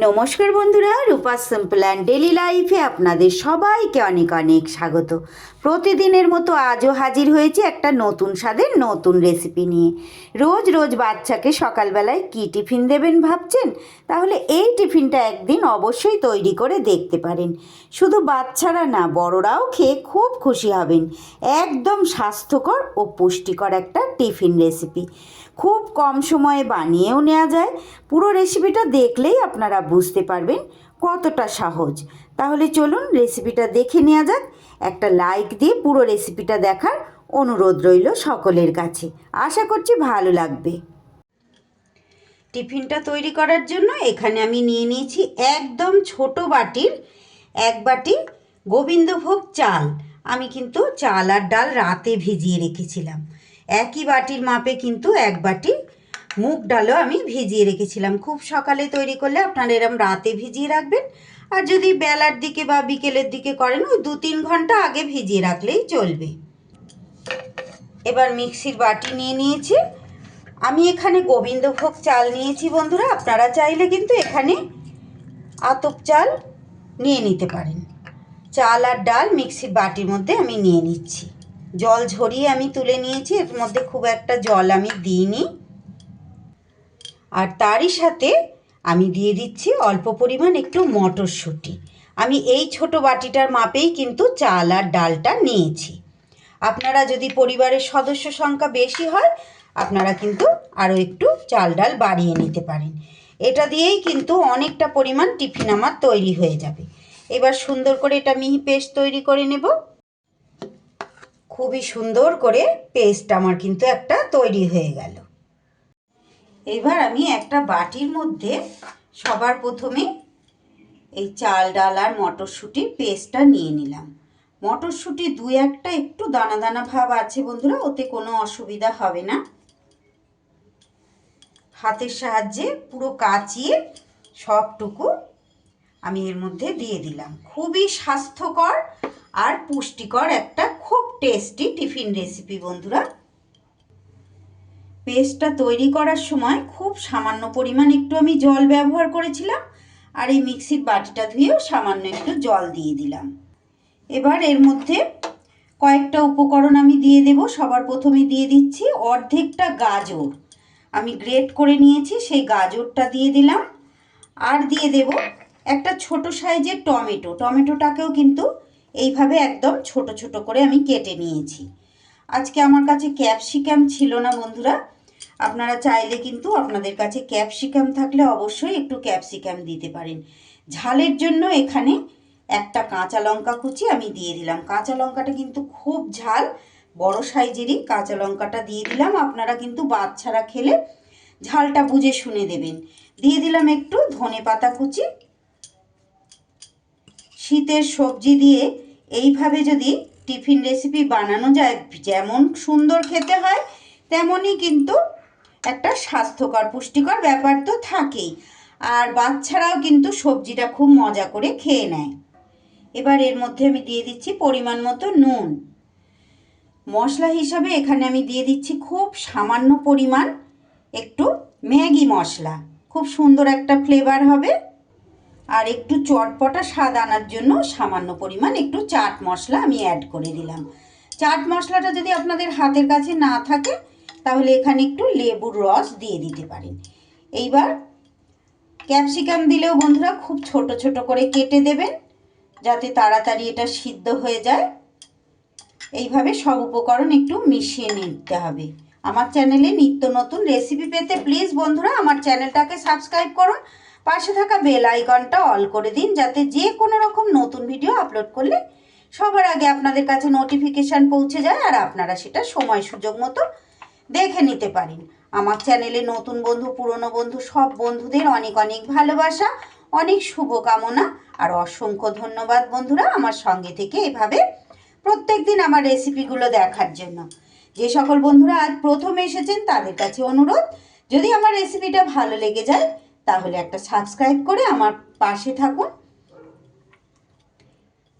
নমস্কার বন্ধুরা, রূপা simple and daily লাইফে আপনাদের সবাইকে অনেক অনেক স্বাগত। প্রতিদিনের মতো আজও হাজির হয়েছে একটা নতুন স্বাদের নতুন রেসিপি নিয়ে। রোজ রোজ বাচ্চাকে সকালবেলায় কী টিফিন দেবেন ভাবছেন? তাহলে এই টিফিনটা একদিন অবশ্যই তৈরি করে দেখতে পারেন। শুধু বাচ্চারা না, বড়রাও খেয়ে খুব খুশি হবেন। একদম স্বাস্থ্যকর ও পুষ্টিকর একটা টিফিন রেসিপি। খুব কম সময়ে বানিয়েও নেওয়া যায়। পুরো রেসিপিটা দেখলেই আপনারা বুঝতে পারবেন কতটা সহজ। তাহলে চলুন রেসিপিটা দেখে নেওয়া যাক। একটা লাইক দিয়ে পুরো রেসিপিটা দেখার অনুরোধ রইল সকলের কাছে। আশা করছি ভালো লাগবে। টিফিনটা তৈরি করার জন্য এখানে আমি নিয়ে নিয়েছি একদম ছোট বাটির এক বাটি গোবিন্দভোগ চাল। আমি কিন্তু চাল আর ডাল রাতে ভিজিয়ে রেখেছিলাম। একই বাটির মাপে কিন্তু এক বাটি মুগ ডালও আমি ভিজিয়ে রেখেছিলাম। খুব সকালে তৈরি করলে আপনারা এরম রাতে ভিজিয়ে রাখবেন। আর যদি বেলার দিকে বা বিকেলের দিকে করেন, ওই দু তিন ঘণ্টা আগে ভিজিয়ে রাখলেই চলবে। এবার মিক্সির বাটি নিয়ে নিয়েছি। আমি এখানে গোবিন্দভোগ চাল নিয়েছি বন্ধুরা, আপনারা চাইলে কিন্তু এখানে আতপ চাল নিয়ে নিতে পারেন। চাল আর ডাল মিক্সির বাটির মধ্যে আমি নিয়ে নিচ্ছি। জল ঝরিয়ে আমি তুলে নিয়েছি, এর মধ্যে খুব একটা জল আমি দিইনি। আর তারই সাথে আমি দিয়ে দিচ্ছি অল্প পরিমাণ একটু মটরশুঁটি। আমি এই ছোট বাটিটার মাপেই কিন্তু চাল আর ডালটা নিয়েছি। আপনারা যদি পরিবারের সদস্য সংখ্যা বেশি হয়, আপনারা কিন্তু আরও একটু চাল ডাল বাড়িয়ে নিতে পারেন। এটা দিয়েই কিন্তু অনেকটা পরিমাণ টিফিন আমার তৈরি হয়ে যাবে। এবার সুন্দর করে এটা মিহি পেস্ট তৈরি করে নেব। খুবই সুন্দর করে পেস্ট আমার কিন্তু একটা তৈরি হয়ে গেল। এবার আমি একটা বাটির মধ্যে সবার প্রথমে এই চাল, ডাল আর মটরশুঁটির পেস্টটা নিয়ে নিলাম। মটরশুঁটি দু একটা একটু দানা দানা ভাব আছে বন্ধুরা, ওতে কোনো অসুবিধা হবে না। হাতের সাহায্যে পুরো কাচিয়ে সবটুকু আমি এর মধ্যে দিয়ে দিলাম। খুবই স্বাস্থ্যকর আর পুষ্টিকর একটা খুব টেস্টি টিফিন রেসিপি বন্ধুরা। পেস্টটা তৈরি করার সময় খুব সামান্য পরিমাণ একটু আমি জল ব্যবহার করেছিলাম আর এই মিক্সির বাটিটা ধুয়েও সামান্য একটু জল দিয়ে দিলাম। এবার এর মধ্যে কয়েকটা উপকরণ আমি দিয়ে দেব। সবার প্রথমে দিয়ে দিচ্ছি অর্ধেকটা গাজর। আমি গ্রেট করে নিয়েছি, সেই গাজরটা দিয়ে দিলাম। আর দিয়ে দেব একটা ছোট সাইজের টমেটো। টমেটোটাকেও কিন্তু এইভাবে একদম ছোট ছোট করে আমি কেটে নিয়েছি। আজকে আমার কাছে ক্যাপসিকাম ছিল না বন্ধুরা আপনারা চাইলে কিন্তু আপনাদের কাছে ক্যাপসিকাম থাকলে অবশ্যই একটু ক্যাপসিকাম দিতে পারেন। ঝালের জন্য এখানে একটা কাঁচা লঙ্কা কুচি আমি দিয়ে দিলাম। কাঁচা লঙ্কাটা কিন্তু খুব ঝাল, বড় সাইজেরই কাঁচা লঙ্কাটা দিয়ে দিলাম। আপনারা কিন্তু বাচ্চারা খেলে ঝালটা বুঝে শুনে দেবেন। দিয়ে দিলাম একটু ধনে পাতা কুচি। শীতের সবজি দিয়ে এইভাবে যদি টিফিন রেসিপি বানানো যায়, যেমন সুন্দর খেতে হয়, তেমনই কিন্তু একটা স্বাস্থ্যকর, পুষ্টিকর ব্যাপার তো থাকেই। আর বাচ্চারাও কিন্তু সবজিটা খুব মজা করে খেয়ে নেয়। এবার এর মধ্যে আমি দিয়ে দিচ্ছি পরিমাণ মতো নুন। মশলা হিসাবে এখানে আমি দিয়ে দিচ্ছি খুব সামান্য পরিমাণ একটু ম্যাগি মশলা। খুব সুন্দর একটা ফ্লেভার হবে। আর একটু চটপটা স্বাদ আনার জন্য সামান্য পরিমাণ একটু চাট মশলা আমি অ্যাড করে দিলাম। চাট মশলাটা যদি আপনাদের হাতের কাছে না থাকে তাহলে এখানে একটু লেবুর রস দিয়ে দিতে পারেন এইবার ক্যাপসিকাম দিলেও বন্ধুরা খুব ছোট ছোট করে কেটে দেবেন, যাতে তাড়াতাড়ি এটা সিদ্ধ হয়ে যায়। এইভাবে সব উপকরণ একটু মিশিয়ে নিতে হবে। আমার চ্যানেলে নিত্য নতুন রেসিপি পেতে প্লিজ বন্ধুরা আমার চ্যানেলটাকে সাবস্ক্রাইব করুন। পাশে থাকা বেল আইকনটা অল করে দিন, যাতে যে কোনো রকম নতুন ভিডিও আপলোড করলে সবার আগে আপনাদের কাছে নোটিফিকেশান পৌঁছে যায় আর আপনারা সেটা সময় সুযোগ মতো দেখে নিতে পারেন। আমার চ্যানেলে নতুন বন্ধু, পুরনো বন্ধু, সব বন্ধুদের অনেক অনেক ভালোবাসা, অনেক শুভকামনা আর অসংখ্য ধন্যবাদ বন্ধুরা আমার সঙ্গে থেকে এভাবে প্রত্যেক দিন আমার রেসিপিগুলো দেখার জন্য। যে সকল বন্ধুরা আজ প্রথম এসেছেন তাদের কাছে অনুরোধ, যদি আমার রেসিপিটা ভালো লেগে যায় তাহলে একটা সাবস্ক্রাইব করে আমার পাশে থাকুন।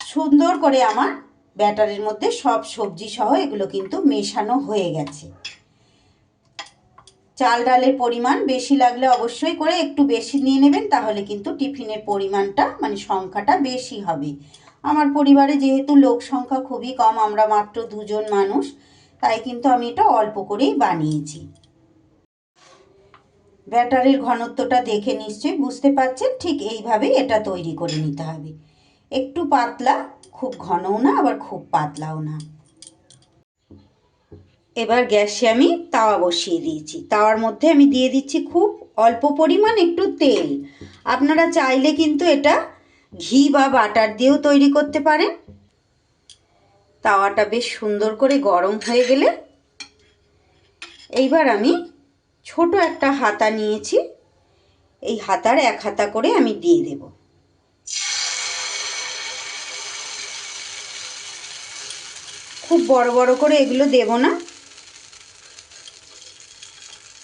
সুন্দর করে আমার ব্যাটারের মধ্যে সব সবজি সহ এগুলো কিন্তু মেশানো হয়ে গেছে। চাল ডালের পরিমাণ বেশি লাগলে অবশ্যই করে একটু বেশি নিয়ে নেবেন, তাহলে কিন্তু টিফিনের পরিমাণটা মানে সংখ্যাটা বেশি হবে। আমার পরিবারে যেহেতু লোক সংখ্যা খুবই কম, আমরা মাত্র দুজন মানুষ, তাই কিন্তু আমি এটা অল্প করেই বানিয়েছি। ব্যাটারের ঘনত্বটা দেখে নিশ্চয়ই বুঝতে পারছেন, ঠিক এইভাবেই এটা তৈরি করে নিতে হবে। একটু পাতলা, খুব ঘনও না, আবার খুব পাতলাও না। এবার গ্যাসে আমি তাওয়া বসিয়ে দিয়েছি। তাওয়ার মধ্যে আমি দিয়ে দিচ্ছি খুব অল্প পরিমাণ একটু তেল। আপনারা চাইলে কিন্তু এটা ঘি বা বাটার দিয়েও তৈরি করতে পারেন। তাওয়াটা বেশ সুন্দর করে গরম হয়ে গেলে এইবার আমি ছোট একটা হাতা নিয়েছি। এই হাতার এক হাতা করে আমি দিয়ে দেব। খুব বড় বড় করে এগুলো দেব না।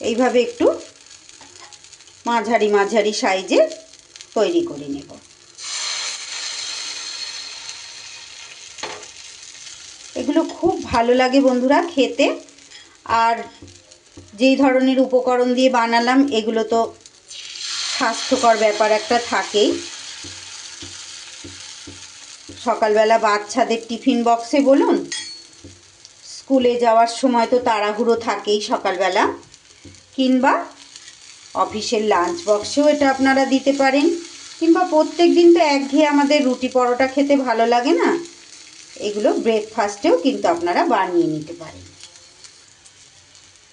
এইভাবে একটু মাঝারি মাঝারি সাইজে তৈরি করে নেব। এগুলো খুব ভালো লাগে বন্ধুরা খেতে। আর যেই ধরনের উপকরণ দিয়ে বানালাম, এগুলো তো স্বাস্থ্যকর ব্যাপার একটা থাকেই। সকালবেলা বাচ্চাদের টিফিন বক্সে বলুন, স্কুলে যাওয়ার সময় তো তাড়াহুড়ো থাকেই সকালবেলা। কিংবা অফিসের লাঞ্চ বক্সেও এটা আপনারা দিতে পারেন, কিংবা প্রত্যেক দিন তো একঘেয়ে আমাদের রুটি পরোটা খেতে ভালো লাগে না, এগুলো ব্রেকফাস্টেও কিন্তু আপনারা বানিয়ে নিতে পারেন।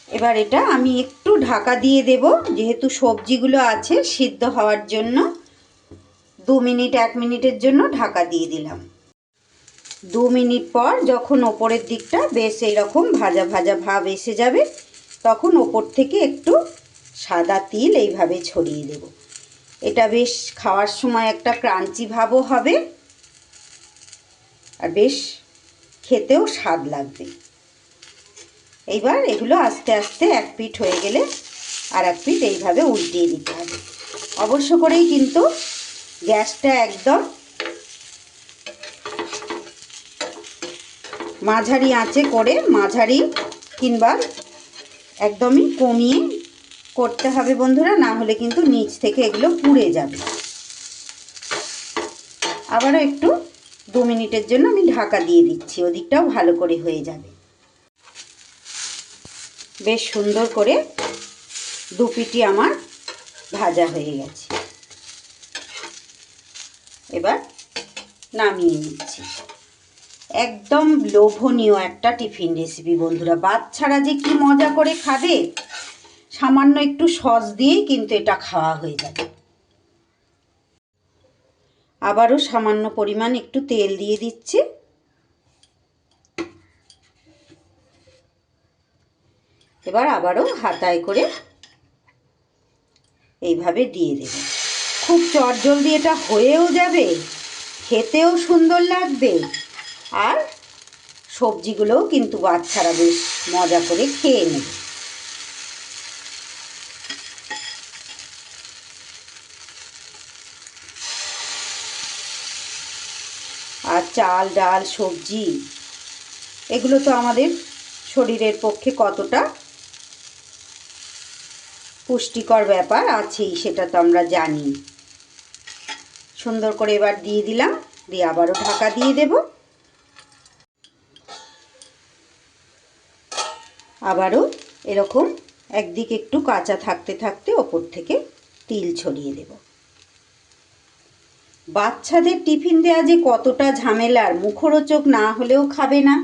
এবার এটা আমি একটু ঢাকা দিয়ে দেব, যেহেতু সবজিগুলো আছে সিদ্ধ হওয়ার জন্য, দু মিনিট, এক মিনিটের জন্য ঢাকা দিয়ে দিলাম। দু মিনিট পর যখন ওপরের দিকটা বেশ এইরকম ভাজা ভাজা ভাব এসে যাবে তখন ওপর থেকে একটু সাদা তিল এইভাবে ছড়িয়ে দেব। এটা বেশ খাওয়ার সময় একটা ক্রাঞ্চি ভাবও হবে আর বেশ খেতেও স্বাদ লাগবে। এইবার এগুলো আস্তে আস্তে এক পিঠ হয়ে গেলে আর এক পিঠ এইভাবে উল্টিয়ে দিতে হবে। অবশ্য করেই কিন্তু গ্যাসটা একদম মাঝারি আঁচে করে মাঝারি কিংবা একদমই কমিয়ে করতে হবে বন্ধুরা, না হলে কিন্তু নিচ থেকে এগুলো পুড়ে যাবে। আবারও একটু দু মিনিটের জন্য আমি ঢাকা দিয়ে দিচ্ছি, ওদিকটাও ভালো করে হয়ে যাবে। বেশ সুন্দর করে দু পিটি আমার ভাজা হয়ে গেছে। এবার নামিয়ে নিচ্ছি। একদম লোভনীয় একটা টিফিন রেসিপি বন্ধুরা। বাচ্চারা যে কি মজা করে খাবে, সামান্য একটু সস দিয়েই কিন্তু এটা খাওয়া হয়ে যাবে। আবারও সামান্য পরিমাণ একটু তেল দিয়ে দিচ্ছি। এবার আবারও হাতায় করে এইভাবে দিয়ে দেব। খুব চটজলদি এটা হয়েও যাবে, খেতেও সুন্দর লাগবে। আর সবজিগুলোও কিন্তু বাচ্চারা বেশ মজা করে খেয়ে নেবে আর চাল, ডাল, সবজি, এগুলো তো আমাদের শরীরের পক্ষে কতটা পুষ্টিকর ব্যাপার আছেই, সেটা তো আমরা জানি। সুন্দর করে এবার দিয়ে দিলাম, দিয়ে আবারও ঢাকা দিয়ে দেব। আবারও এরকম একদিকে একটু কাঁচা থাকতে থাকতে ওপর থেকে তিল ছড়িয়ে দেব। বাচ্চাদের টিফিন দেওয়া যে কতটা ঝামেলার, মুখরোচক না হলেও খাবে না।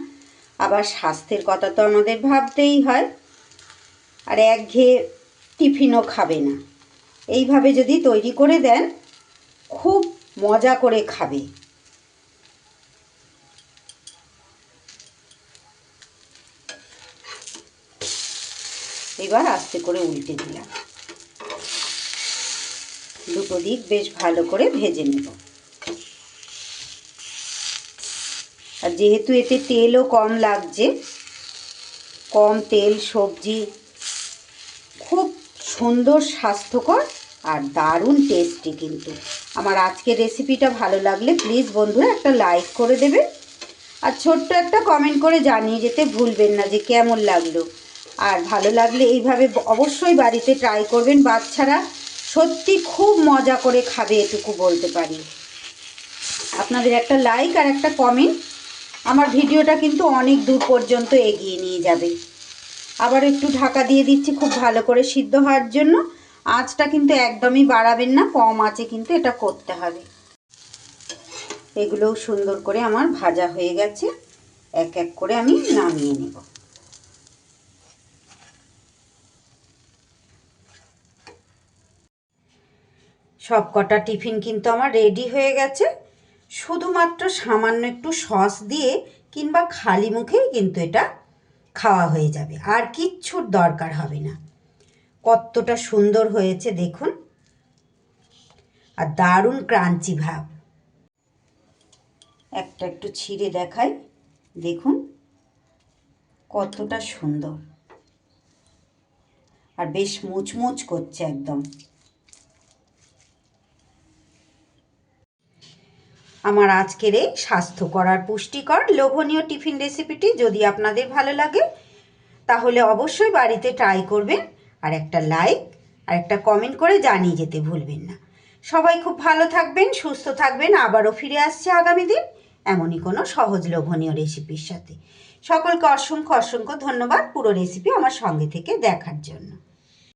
আবার স্বাস্থ্যের কথা তো আমাদের ভাবতেই হয়। আর একঘেয়ে টিফিনও খাবে না। এইভাবে যদি তৈরি করে দেন, খুব মজা করে খাবে। এবার আস্তে করে উল্টে দিলাম। দুটো দিক বেশ ভালো করে ভেজে নেব। আর যেহেতু এতে তেলও কম লাগছে, কম তেল, সবজি, খুব সুন্দর, স্বাস্থ্যকর আর দারুণ টেস্টি কিন্তু। আমার আজকের রেসিপিটা ভালো লাগলে প্লিজ বন্ধুরা একটা লাইক করে দেবে আর ছোট্ট একটা কমেন্ট করে জানিয়ে যেতে ভুলবেন না যে কেমন লাগল। আর ভালো লাগলে এইভাবে অবশ্যই বাড়িতে ট্রাই করবেন। বাচ্চারা সত্যি খুব মজা করে খাবে, এটুকু বলতে পারি। আপনাদের একটা লাইক আর একটা কমেন্ট আমার ভিডিওটা কিন্তু অনেক দূর পর্যন্ত এগিয়ে নিয়ে যাবে। আবার একটু ঢাকা দিয়ে দিচ্ছি খুব ভালো করে সিদ্ধ হওয়ার জন্য। আঁচটা কিন্তু একদমই বাড়াবেন না, কম আঁচে কিন্তু এটা করতে হবে। এগুলোও সুন্দর করে আমার ভাজা হয়ে গেছে। এক এক করে আমি নামিয়ে নেব। সব কটা টিফিন কিন্তু আমার রেডি হয়ে গেছে। শুধুমাত্র সামান্য একটু সস দিয়ে কিংবা খালি মুখেই কিন্তু এটা খাওয়া হয়ে যাবে। আর কিচ্ছুর দরকার হবে না। কতটা সুন্দর হয়েছে দেখুন। আর দারুণ ক্রাঞ্চি ভাব। একটা একটু ছিঁড়ে দেখাই। দেখুন, কতটা সুন্দর। আর বেশ মুচমুচ করছে একদম। আমার আজকের এই স্বাস্থ্যকর আর পুষ্টিকর লোভনীয় টিফিন রেসিপিটি যদি আপনাদের ভালো লাগে, তাহলে অবশ্যই বাড়িতে ট্রাই করবেন আর একটা লাইক আর একটা কমেন্ট করে জানিয়ে যেতে ভুলবেন না। সবাই খুব ভালো থাকবেন, সুস্থ থাকবেন, আবারও ফিরে আসছে আগামী দিন এমনই কোনো সহজ লোভনীয় রেসিপির সাথে। সকলকে অসংখ্য অসংখ্য ধন্যবাদ পুরো রেসিপি আমার সঙ্গে থেকে দেখার জন্য।